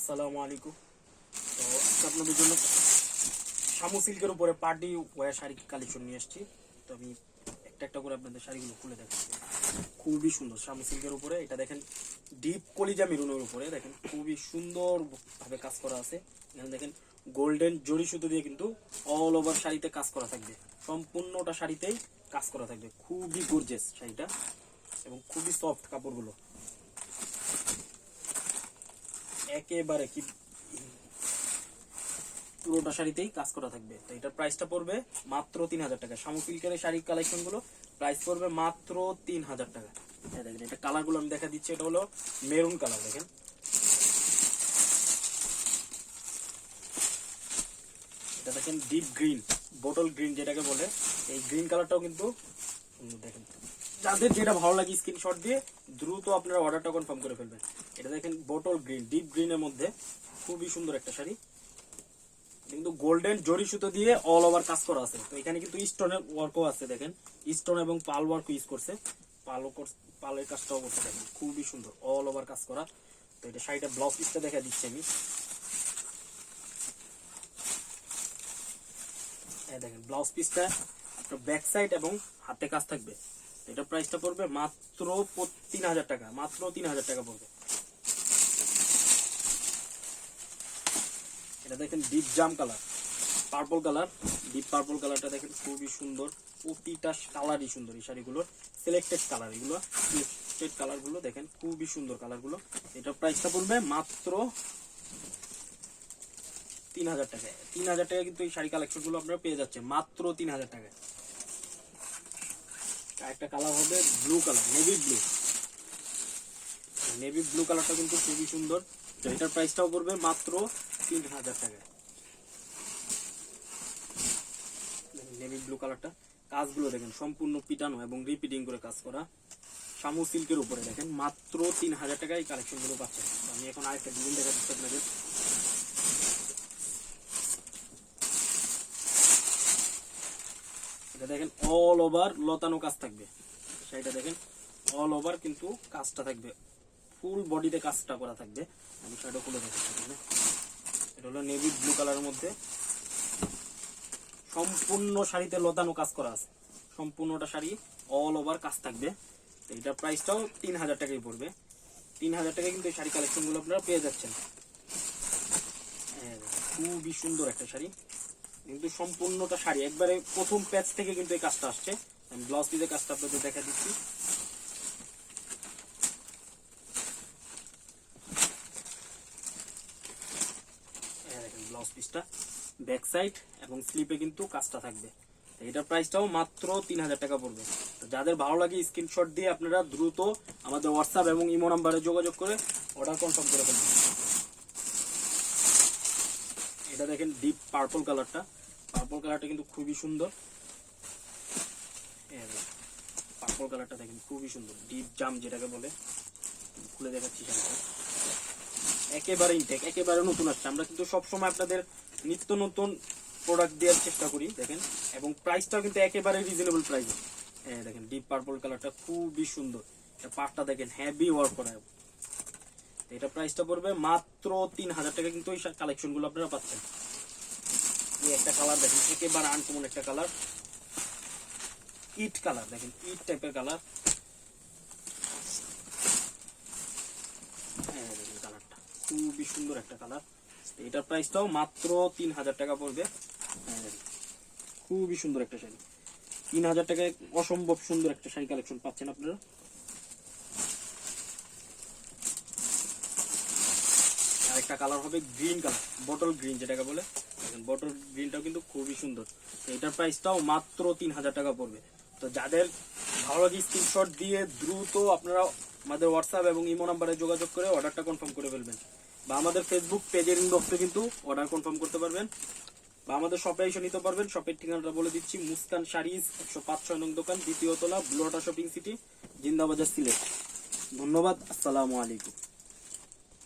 আসসালামু আলাইকুম। তো আজকে আপনাদের জন্য শামু সিল্কের উপরে পার্টি ওয়ার শাড়ি কালেকশন নিয়ে এসেছি তো আমি একটা একটা করে আপনাদের শাড়িগুলো খুলে দেখাচ্ছি। খুবই সুন্দর শামু সিল্কের উপরে। এটা দেখেন, ডিপ কলিজা মেরুনের উপরে। দেখেন, খুবই সুন্দর ভাবে কাজ করা আছে। এখানে দেখেন, গোল্ডেন জড়ি সুতো দিয়ে কিন্তু অল ওভার শাড়িতে কাজ করা থাকবে। সম্পূর্ণটা শাড়িতেই কাজ করা থাকবে। খুবই গর্জেস শাড়িটা এবং খুবই সফট কাপড়গুলো। একেবারে কি পুরোটা শাড়িতেই কাজ করা থাকবে। তো এটার প্রাইসটা পড়বে মাত্র তিন হাজার টাকা। শামু সিল্কের শাড়ির কালেকশনগুলো প্রাইস পড়বে মাত্র তিন হাজার টাকা। এই দেখেন, এটা কালারগুলো আমি দেখা দিচ্ছি, এটা হলো মেরুন কালার দেখেন। এটা দেখেন ডিপ গ্রিন বোটল গ্রিন যেটাকে বলে, এই গ্রিন কালারটাও কিন্তু দেখেন। যাদের যেটা ভালো লাগে স্ক্রিনশট দিয়ে দ্রুত আপনারা অর্ডারটা কনফার্ম করে ফেলবেন। এটা দেখেন বোটল গ্রিন ডিপ গ্রিনের মধ্যে খুবই সুন্দর একটা শাড়ি। কিন্তু গোল্ডেন জরি সুতো দিয়ে অল ওভার কাজ করা আছে। তো এখানে কিন্তু স্টোনের ওয়ার্কও আছে, দেখেন। স্টোন এবং পাল ওয়ার্ক ইউজ করছে। পালও পালের কাজটাও করছে, দেখেন। খুবই সুন্দর অল ওভার কাজ করা। তো এটা শাড়িটা ব্লাউজ পিসটা দেখা দিচ্ছি আমি। দেখেন ব্লাউজ পিসটা আপনার ব্যাক সাইড এবং হাতে কাজ থাকবে। এটা প্রাইসটা পড়বে মাত্র তিন হাজার টাকা, মাত্র তিন হাজার টাকা পড়বে। এটা দেখেন ডিপ জাম colour purple colour deep purple কালারটা দেখেন খুবই সুন্দর, প্রতিটা কালারই সুন্দর এই শাড়িগুলোর সিলেক্টেড কালার এগুলো সিলেক্টেড কালারগুলো দেখেন খুবই সুন্দর কালারগুলো এটা প্রাইসটা পড়বে মাত্র তিন হাজার টাকায়। তিন হাজার টাকা কিন্তু এই শাড়ি কালেকশনগুলো আপনারা পেয়ে যাচ্ছেন, মাত্র তিন হাজার টাকায়। একটা কালার হবে blue colour navy blue navy blue কালারটা কিন্তু খুবই সুন্দর। এটার প্রাইসটাও পড়বে মাত্র তিন হাজার টাকায় নেভি ব্লু কালারটা কাজগুলো দেখেন, সম্পূর্ণ পিটানো এবং রিপিটিং করে কাজ করা। শামু সিল্কের উপরে দেখেন, মাত্র তিন হাজার টাকায় এই কালেকশনগুলো পাচ্ছেন। আমি এখন আরেকটা ডিজাইন দেখা দিচ্ছি আপনাদের। এটা দেখেন অল ওভার লতানো কাজ থাকবে। সেটা দেখেন অল ওভার কিন্তু কাজটা থাকবে। ফুল বডিতে কাজটা করা থাকবে। আমি সেটা খুলে দেখাচ্ছি। এটা হলো নেভি ব্লু কালারের মধ্যে। সম্পূর্ণ শাড়িতে লতানো কাজ করা আছে। সম্পূর্ণটা শাড়ি অল ওভার কাজ থাকবে। তো এটার প্রাইসটাও তিন হাজার টাকাই পড়বে। তিন হাজার টাকায় কিন্তু এই শাড়ি কালেকশনগুলো আপনারা পেয়ে যাচ্ছেন। হ্যাঁ, খুবই সুন্দর একটা শাড়ি। কিন্তু সম্পূর্ণটা শাড়ি। একবারে প্রথম প্যাচ থেকে কিন্তু এই কাজটা আসছে। আমি ব্লাউজ পিসের কাজটা আপনাদের দেখা দিচ্ছি। ব্লাউজ পিসটা ব্যাক সাইড এবং স্লিপে কিন্তু কাজটা থাকবে। এটার প্রাইসটাও মাত্র তিন হাজার টাকা পড়বে। যাদের ভালো লাগে স্ক্রিনশট দিয়ে আপনারা দ্রুত আমাদের হোয়াটসঅ্যাপ এবং ইমো নাম্বারে যোগাযোগ করে অর্ডার কনফার্ম করে ফেলবেন। এটা দেখেন ডিপ পার্পল কালারটা পার্পল কালারটা কিন্তু খুবই সুন্দর। পার্পল কালারটা দেখেন খুবই সুন্দর। ডিপ জাম যেটাকে বলে, খুলে দেখাচ্ছি একেবারে ইনটেক একেবারে নতুন আসছে। আমরা কিন্তু সবসময় আপনাদের নিত্য নতুন প্রোডাক্ট দেওয়ার চেষ্টা করি, দেখেন। এবং প্রাইসটাও কিন্তু একেবারে রিজনেবল প্রাইস হ্যাঁ দেখেন ডিপ পার্পল কালারটা খুবই সুন্দর। পাটটা দেখেন হ্যাভি ওয়ার্ক করা। এটা প্রাইসটা পড়বে মাত্র তিন হাজার টাকা। কিন্তু কালেকশনগুলো আপনারা পাচ্ছেন। একটা কালার দেখেন, একেবারে আনকমন একটা কালার ইট কালার দেখেন, ইট টাইপের কালার কালারটা খুবই সুন্দর একটা কালার এটার প্রাইসটাও মাত্র তিন হাজার টাকা পড়বে। হ্যাঁ খুবই সুন্দর একটা শাড়ি। তিন হাজার টাকায় অসম্ভব সুন্দর একটা শাড়ি কালেকশন পাচ্ছেন আপনারা। আরেকটা কালার হবে গ্রিন কালার বটল গ্রিন যেটাকে বলে। বটল গ্রিনটাও কিন্তু খুবই সুন্দর। এটার প্রাইসটাও মাত্র তিন হাজার টাকা পড়বে। তো যাদের ভালো লাগে স্ক্রিনশট দিয়ে দ্রুত আপনারা আমাদের হোয়াটসঅ্যাপ এবং ইমো নাম্বারে যোগাযোগ করে অর্ডারটা কনফার্ম করে ফেলবেন। বা আমাদের ফেসবুক পেজের ইনবক্সে কিন্তু অর্ডার কনফার্ম করতে পারবেন। বা আমাদের শপে এসে নিতে পারবেন। শপের ঠিকানাটা বলে দিচ্ছি, মুস্কান শাড়িজ, একশো পাঁচ, ছয় নং দোকান, দ্বিতীয় তলা ব্লোটা শপিং সিটি জিন্দাবাজার সিলেট। ধন্যবাদ, আসসালামু আলাইকুম।